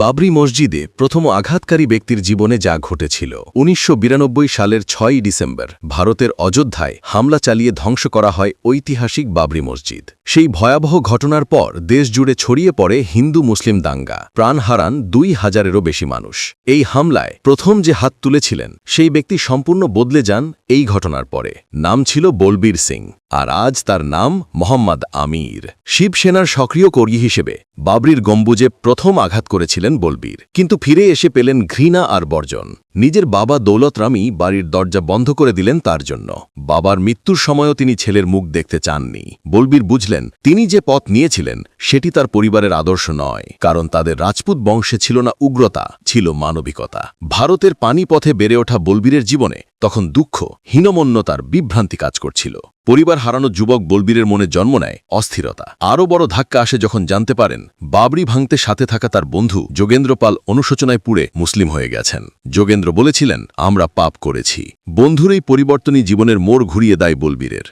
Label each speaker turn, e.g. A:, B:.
A: বাবরি মসজিদে প্রথম আঘাতকারী ব্যক্তির জীবনে যা ঘটেছিল, উনিশশো বিরানব্বই সালের ছয়ই ডিসেম্বর, ভারতের অযোধ্যায় হামলা চালিয়ে ধ্বংস করা হয় ঐতিহাসিক বাবরি মসজিদ। সেই ভয়াবহ ঘটনার পর দেশ জুড়ে ছড়িয়ে পড়ে হিন্দু মুসলিম দাঙ্গা। প্রাণ হারান দুই হাজারেরও বেশি মানুষ। এই হামলায় প্রথম যে হাত তুলেছিলেন, সেই ব্যক্তি সম্পূর্ণ বদলে যান এই ঘটনার পরে। নাম ছিল বলবীর সিং, আর আজ তার নাম মোহাম্মদ আমির। শিবসেনার সক্রিয় কর্মী হিসেবে বাবরির গম্বুজে প্রথম আঘাত করেছিলেন বলবীর। কিন্তু ফিরে এসে পেলেন ঘৃণা আর বর্জন। নিজের বাবা দৌলত রামই বাড়ির দরজা বন্ধ করে দিলেন তার জন্য। বাবার মৃত্যুর সময়ও তিনি ছেলের মুখ দেখতে চাননি। বলবীর বুঝলেন তিনি যে পথ নিয়েছিলেন, সেটি তার পরিবারের আদর্শ নয়, কারণ তাদের রাজপুত বংশে ছিল না উগ্রতা, ছিল মানবিকতা। ভারতের পানিপথে বেড়ে ওঠা বলবীরের জীবনে তখন দুঃখ, হীনমন্যতার বিভ্রান্তি কাজ করছিল। পরিবার হারানো যুবক বলবীরের মনে জন্ম নেয় অস্থিরতা। আরও বড় ধাক্কা আসে যখন জানতে পারেন, বাবরি ভাঙতে সাথে থাকা তার বন্ধু যোগেন্দ্র পাল অনুশোচনায় পুড়ে মুসলিম হয়ে গেছেন। যোগেন্দ্র বলেছিলেন, আমরা পাপ করেছি। বন্ধুর এই পরিবর্তনই জীবনের মোড় ঘুরিয়ে দেয় বলবীরের।